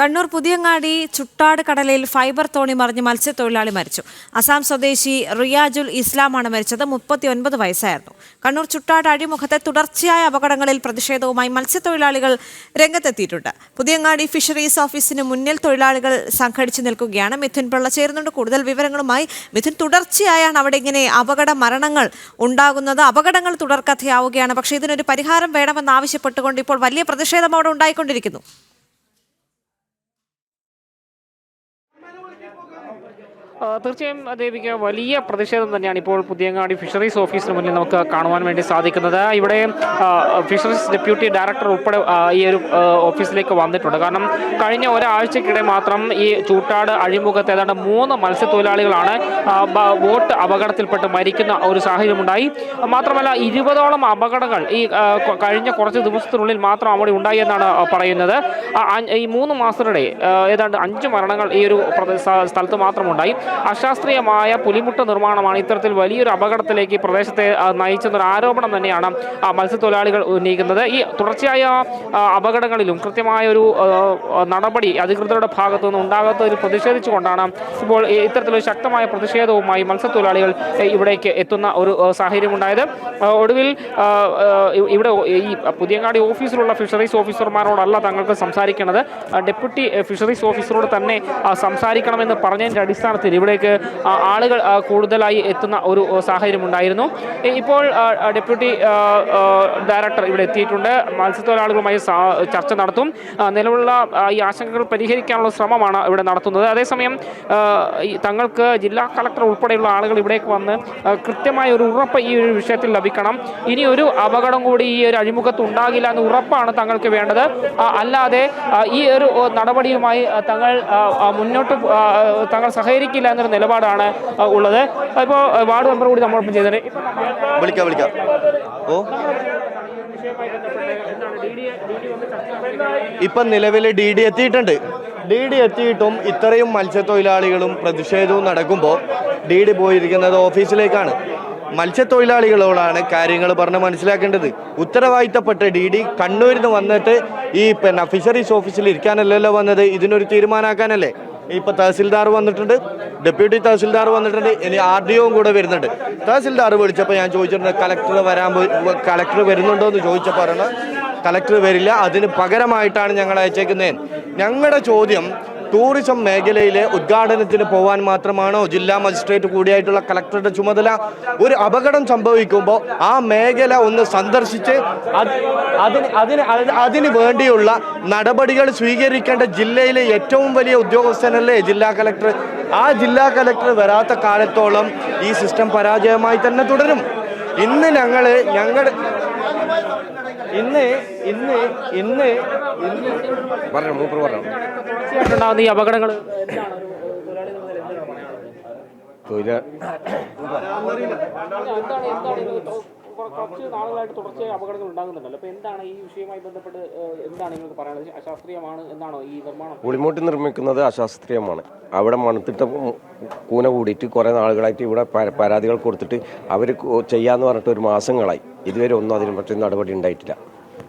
കണ്ണൂർ പുതിയങ്ങാടി ചുട്ടാട് കടലിൽ ഫൈബർ തോണി മറിഞ്ഞ് മത്സ്യത്തൊഴിലാളി മരിച്ചു. അസാം സ്വദേശി റിയാജുൽ ഇസ്ലാമാണ് മരിച്ചത്. മുപ്പത്തി ഒൻപത് വയസ്സായിരുന്നു. കണ്ണൂർ ചുട്ടാട് അഴിമുഖത്തെ തുടർച്ചയായ അപകടങ്ങളിൽ പ്രതിഷേധവുമായി മത്സ്യത്തൊഴിലാളികൾ രംഗത്തെത്തിയിട്ടുണ്ട്. പുതിയങ്ങാടി ഫിഷറീസ് ഓഫീസിന് മുന്നിൽ തൊഴിലാളികൾ സംഘടിച്ചു നിൽക്കുകയാണ്. മിഥുൻ പിള്ള ചേരുന്നുണ്ട്. കൂടുതൽ വിവരങ്ങളുമായി മിഥുൻ. തുടർച്ചയായാണ് അവിടെ ഇങ്ങനെ അപകട മരണങ്ങൾ ഉണ്ടാകുന്നത്. അപകടങ്ങൾ തുടർക്കഥയാവുകയാണ്. പക്ഷേ ഇതിനൊരു പരിഹാരം വേണമെന്നാവശ്യപ്പെട്ടുകൊണ്ട് ഇപ്പോൾ വലിയ പ്രതിഷേധം അവിടെ ഉണ്ടായിക്കൊണ്ടിരിക്കുന്നു. തീർച്ചയായും ദേവിക വലിയ പ്രതിഷേധം തന്നെയാണ് ഇപ്പോൾ പുതിയങ്ങാടി ഫിഷറീസ് ഓഫീസിന് മുന്നിൽ നമുക്ക് കാണുവാൻ വേണ്ടി സാധിക്കുന്നത്. ഇവിടെ ഫിഷറീസ് ഡെപ്യൂട്ടി ഡയറക്ടർ ഉൾപ്പെടെ ഈ ഒരു ഓഫീസിലേക്ക് വന്നിട്ടുണ്ട്. കാരണം കഴിഞ്ഞ ഒരാഴ്ചക്കിടെ മാത്രം ഈ ചൂട്ടാട് അഴിമുഖത്ത് ഏതാണ്ട് മൂന്ന് മത്സ്യത്തൊഴിലാളികളാണ് ബോട്ട് അപകടത്തിൽപ്പെട്ട് മരിക്കുന്ന ഒരു സാഹചര്യമുണ്ടായി. മാത്രമല്ല ഇരുപതോളം അപകടങ്ങൾ ഈ കഴിഞ്ഞ കുറച്ച് ദിവസത്തിനുള്ളിൽ മാത്രം അവിടെ ഉണ്ടായി എന്നാണ് പറയുന്നത്. ഈ മൂന്ന് മാസത്തിനിടെ ഏതാണ്ട് അഞ്ച് മരണങ്ങൾ ഈ ഒരു പ്രദേ- സ്ഥ- സ്ഥലത്ത് മാത്രമുണ്ടായി. അശാസ്ത്രീയമായ പുലിമുട്ട നിർമ്മാണമാണ് ഇത്തരത്തിൽ വലിയൊരു അപകടത്തിലേക്ക് പ്രദേശത്തെ നയിച്ചെന്നൊരു ആരോപണം തന്നെയാണ് മത്സ്യത്തൊഴിലാളികൾ ഉന്നയിക്കുന്നത്. ഈ തുടർച്ചയായ അപകടങ്ങളിലും കൃത്യമായ ഒരു നടപടി അധികൃതരുടെ ഭാഗത്തു നിന്ന് ഉണ്ടാകാത്തതിൽ പ്രതിഷേധിച്ചുകൊണ്ടാണ് ഇപ്പോൾ ഇത്തരത്തിലൊരു ശക്തമായ പ്രതിഷേധവുമായി മത്സ്യത്തൊഴിലാളികൾ ഇവിടേക്ക് എത്തുന്ന ഒരു സാഹചര്യം സാഹചര്യമുണ്ടായത്. ഒടുവിൽ ഇവിടെ ഈ പുതിയങ്ങാടി ഓഫീസിലുള്ള ഫിഷറീസ് ഓഫീസർമാരോടല്ല തങ്ങൾക്ക് സംസാരിക്കേണ്ടത് ഡെപ്യൂട്ടി ഫിഷറീസ് ഓഫീസറോട് തന്നെ സംസാരിക്കണമെന്ന് സംസാരിക്കണമെന്ന് പറഞ്ഞതിന്റെ അടിസ്ഥാനത്തിൽ ഇവിടേക്ക് ആളുകൾ കൂടുതലായി എത്തുന്ന ഒരു സാഹചര്യം ഉണ്ടായിരുന്നു. ഇപ്പോൾ ഡെപ്യൂട്ടി ഡയറക്ടർ ഇവിടെ എത്തിയിട്ടുണ്ട്. മത്സ്യത്തൊഴിലാളികളുമായി ചർച്ച നടത്തും. നിലവിലുള്ള ഈ ആശങ്കകൾ പരിഹരിക്കാനുള്ള ശ്രമമാണ് ഇവിടെ നടത്തുന്നത്. അതേസമയം തങ്ങൾക്ക് ജില്ലാ കളക്ടർ ഉൾപ്പെടെയുള്ള ആളുകൾ ഇവിടേക്ക് വന്ന് കൃത്യമായ ഒരു ഉറപ്പ് ഈ ഒരു വിഷയത്തിൽ ലഭിക്കണം. ഇനി ഒരു അപകടം കൂടി ഈ ഒരു അഴിമുഖത്ത് ഉണ്ടാകില്ല എന്ന് ഉറപ്പാണ് തങ്ങൾക്ക് വേണ്ടത്. അല്ലാതെ ഈ ഒരു നടപടിയുമായി തങ്ങൾ മുന്നോട്ട് തങ്ങൾ സഹകരിക്കില്ല എന്നൊരു നിലപാടാണ് ഉള്ളത്. ഇപ്പോൾ വാർഡ് മെമ്പർ കൂടി നമ്മളൊപ്പം നമ്മൾ വിളിക്കാം വിളിക്കാം. ഓ? ഇപ്പം നിലവിൽ ഡി ഡി എത്തിയിട്ടുണ്ട്. ഡി ഡി എത്തിയിട്ടും ഇത്രയും മത്സ്യത്തൊഴിലാളികളും പ്രതിഷേധവും നടക്കുമ്പോൾ ഡി ഡി പോയിരിക്കുന്നത് ഓഫീസിലേക്കാണ്. മത്സ്യത്തൊഴിലാളികളോടാണ് കാര്യങ്ങൾ പറഞ്ഞ് മനസ്സിലാക്കേണ്ടത്. ഉത്തരവാദിത്തപ്പെട്ട ഡി ഡി കണ്ണൂരിൽ നിന്ന് വന്നിട്ട് ഈ പിന്നെ ഫിഷറീസ് ഓഫീസിൽ ഇരിക്കാനല്ലല്ലോ വന്നത്. ഇതിനൊരു തീരുമാനമാക്കാനല്ലേ ഇപ്പൊ തഹസിൽദാർ വന്നിട്ടുണ്ട് ഡെപ്യൂട്ടി തഹസിൽദാർ വന്നിട്ടുണ്ട് ഇനി ആർ ഡി ഒയും കൂടെ വരുന്നുണ്ട്. തഹസിൽദാർ വിളിച്ചപ്പോൾ ഞാൻ ചോദിച്ചിട്ടുണ്ട് കലക്ടർ വരാൻ കലക്ടർ വരുന്നുണ്ടോ എന്ന് ചോദിച്ചപ്പോൾ പറയണം കലക്ടർ വരില്ല അതിന് പകരമായിട്ടാണ് ഞങ്ങൾ അയച്ചേക്കുന്നത് ഞങ്ങളുടെ ചോദ്യം ടൂറിസം മേഖലയിലെ ഉദ്ഘാടനത്തിന് പോവാൻ മാത്രമാണോ ജില്ലാ മജിസ്ട്രേറ്റ് കൂടിയായിട്ടുള്ള കളക്ടറുടെ ചുമതല? ഒരു അപകടം സംഭവിക്കുമ്പോൾ ആ മേഖല ഒന്ന് സന്ദർശിച്ച് അത് അതിന് അതിന് അത് അതിന് വേണ്ടിയുള്ള നടപടികൾ സ്വീകരിക്കേണ്ട ജില്ലയിലെ ഏറ്റവും വലിയ ഉദ്യോഗസ്ഥനല്ലേ ജില്ലാ കളക്ടർ? ആ ജില്ലാ കളക്ടർ വരാത്ത കാലത്തോളം ഈ സിസ്റ്റം പരാജയമായി തന്നെ തുടരും. ഇന്ന് ഞങ്ങൾ ഞങ്ങളുടെ ഇന്ന് ഇന്ന് ഇന്ന് ഇന്ന് പറഞ്ഞു മൂപ്പർ പറഞ്ഞു. തുടർച്ചയായിട്ടുണ്ടാകുന്ന ഈ അപകടങ്ങൾ എന്താണ് ഒരു തൊഴിലാളി കുറച്ച് നാളുകളായിട്ട് തുടർച്ചയായി അപകടങ്ങൾ ഉണ്ടാകുന്നുണ്ടല്ലോ. അപ്പോൾ എന്താണ് ഈ വിഷയവുമായി ബന്ധപ്പെട്ട് എന്താണ് നിങ്ങൾക്ക് പറയാനുള്ളത്? അശാസ്ത്രീയമാണ് എന്നാണോ ഈ നിർമ്മാണം? പുളിമൂട്ടി നിർമ്മിക്കുന്നത് അശാസ്ത്രീയമാണ്. അവിടെ മണത്തിട്ട കൂന കൂടിയിട്ട് കുറേ നാളുകളായിട്ട് ഇവിടെ പരാതികൾ കൊടുത്തിട്ട് അവർ ചെയ്യാന്ന് പറഞ്ഞിട്ട് ഒരു മാസങ്ങളായി. ഇതുവരെ ഒന്നും അതിനെ പറ്റി നടപടി ഉണ്ടായിട്ടില്ല.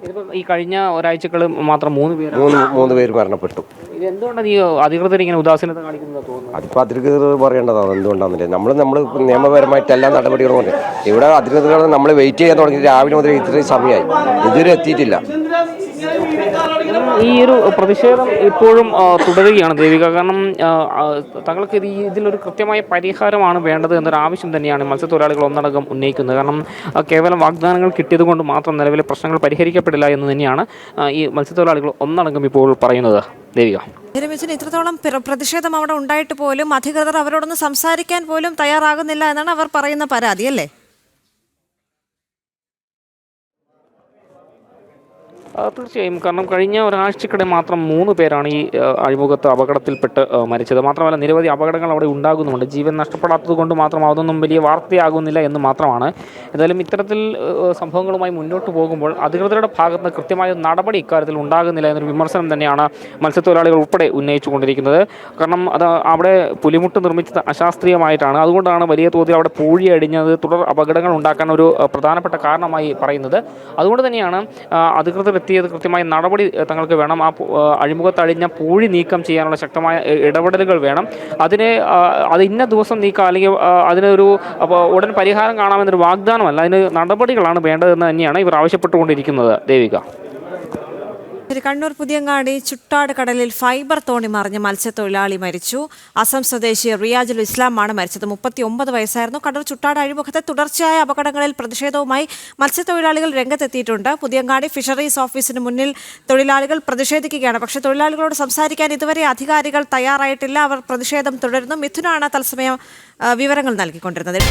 ഇതിപ്പോൾ ഈ കഴിഞ്ഞ ഒരാഴ്ചകൾ മാത്രം മൂന്ന് പേര് മൂന്ന് മൂന്ന് പേര് മരണപ്പെട്ടു. ഇതെന്തുകൊണ്ടാണ് ഈ അധികൃതർ ഇങ്ങനെ ഉദാസീനത കാണിക്കുന്നത് തോന്നുന്നു അതിപ്പോൾ അധികൃതർ പറയേണ്ടതാണ് എന്തുകൊണ്ടാണെന്നില്ല നമ്മൾ നമ്മൾ നിയമപരമായിട്ട് എല്ലാ നടപടികളും ഇവിടെ അധികൃതർ നമ്മൾ വെയിറ്റ് ചെയ്യാൻ തുടങ്ങി. രാവിലെ മുതൽ ഇത്രയും സമയമായി. ഇതുവരെ എത്തിയിട്ടില്ല. ഈ ഒരു പ്രതിഷേധം ഇപ്പോഴും തുടരുകയാണ് ദേവിക. കാരണം തങ്ങൾക്ക് ഇത് ഇതിലൊരു കൃത്യമായ പരിഹാരമാണ് വേണ്ടത് എന്നൊരു ആവശ്യം തന്നെയാണ് മത്സ്യത്തൊഴിലാളികൾ ഒന്നടങ്കം ഉന്നയിക്കുന്നത്. കാരണം കേവലം വാഗ്ദാനങ്ങൾ കിട്ടിയത് കൊണ്ട് മാത്രം നിലവിലെ പ്രശ്നങ്ങൾ പരിഹരിക്കപ്പെടില്ല എന്ന് തന്നെയാണ് ഈ മത്സ്യത്തൊഴിലാളികൾ ഒന്നടങ്കം ഇപ്പോൾ പറയുന്നത്. ദേവിക. രമേശിന് ഇത്രത്തോളം പ്ര- പ്രതിഷേധം അവിടെ ഉണ്ടായിട്ട് പോലും അധികൃതർ അവരോടൊന്ന് സംസാരിക്കാൻ പോലും തയ്യാറാകുന്നില്ല എന്നാണ് അവർ പറയുന്ന പരാതി അല്ലേ? തീർച്ചയായും. കാരണം കഴിഞ്ഞ ഒരാഴ്ചക്കിടെ മാത്രം മൂന്ന് പേരാണ് ഈ അഴിമുഖത്ത് അപകടത്തിൽപ്പെട്ട് മരിച്ചത്. മാത്രമല്ല നിരവധി അപകടങ്ങൾ അവിടെ ഉണ്ടാകുന്നുണ്ട് ജീവൻ നഷ്ടപ്പെടാത്തത് കൊണ്ട് മാത്രം അതൊന്നും വലിയ വാർത്തയാകുന്നില്ല എന്ന് മാത്രമാണ്. എന്തായാലും ഇത്തരത്തിൽ സംഭവങ്ങളുമായി മുന്നോട്ട് പോകുമ്പോൾ അധികൃതരുടെ ഭാഗത്ത് നിന്ന് കൃത്യമായ നടപടി ഇക്കാര്യത്തിൽ ഉണ്ടാകുന്നില്ല എന്നൊരു വിമർശനം തന്നെയാണ് മത്സ്യത്തൊഴിലാളികൾ ഉൾപ്പെടെ ഉന്നയിച്ചു കൊണ്ടിരിക്കുന്നത്. കാരണം അത് അവിടെ പുലിമുട്ട് നിർമ്മിച്ചത് അശാസ്ത്രീയമായിട്ടാണ്. അതുകൊണ്ടാണ് വലിയ തോതിൽ അവിടെ പൂഴി അടിഞ്ഞത്. തുടർ അപകടങ്ങൾ ഉണ്ടാക്കാൻ ഒരു പ്രധാനപ്പെട്ട കാരണമായി പറയുന്നത്. അതുകൊണ്ട് തന്നെയാണ് അധികൃതർ എത്തിയത് കൃത്യമായ നടപടി തങ്ങൾക്ക് വേണം. ആ അഴിമുഖത്തഴിഞ്ഞ പൂഴി നീക്കം ചെയ്യാനുള്ള ശക്തമായ ഇടപെടലുകൾ വേണം. അതിനെ അത് ഇന്ന ദിവസം നീക്കാം അല്ലെങ്കിൽ അതിനൊരു ഉടൻ പരിഹാരം കാണാമെന്നൊരു വാഗ്ദാനമല്ല. അതിന് നടപടികളാണ് വേണ്ടതെന്ന് തന്നെയാണ് ഇവർ ആവശ്യപ്പെട്ടുകൊണ്ടിരിക്കുന്നത്. ദേവിക. കണ്ണൂർ പുതിയങ്ങാടി ചുട്ടാട് കടലിൽ ഫൈബർ തോണി മറിഞ്ഞ് മത്സ്യത്തൊഴിലാളി മരിച്ചു. അസം സ്വദേശി റിയാജുൽ ഇസ്ലാമാണ് മരിച്ചത്. മുപ്പത്തി ഒമ്പത് വയസ്സായിരുന്നു. കണ്ണൂർ ചുട്ടാട് അഴിമുഖത്തെ തുടർച്ചയായ അപകടങ്ങളിൽ പ്രതിഷേധവുമായി മത്സ്യത്തൊഴിലാളികൾ രംഗത്തെത്തിയിട്ടുണ്ട്. പുതിയങ്ങാടി ഫിഷറീസ് ഓഫീസിന് മുന്നിൽ തൊഴിലാളികൾ പ്രതിഷേധിക്കുകയാണ്. പക്ഷേ തൊഴിലാളികളോട് സംസാരിക്കാൻ ഇതുവരെ അധികാരികൾ തയ്യാറായിട്ടില്ല. അവർ പ്രതിഷേധം തുടരുന്നു. മിഥുനാണ് തത്സമയം വിവരങ്ങൾ നൽകിക്കൊണ്ടിരുന്നത്.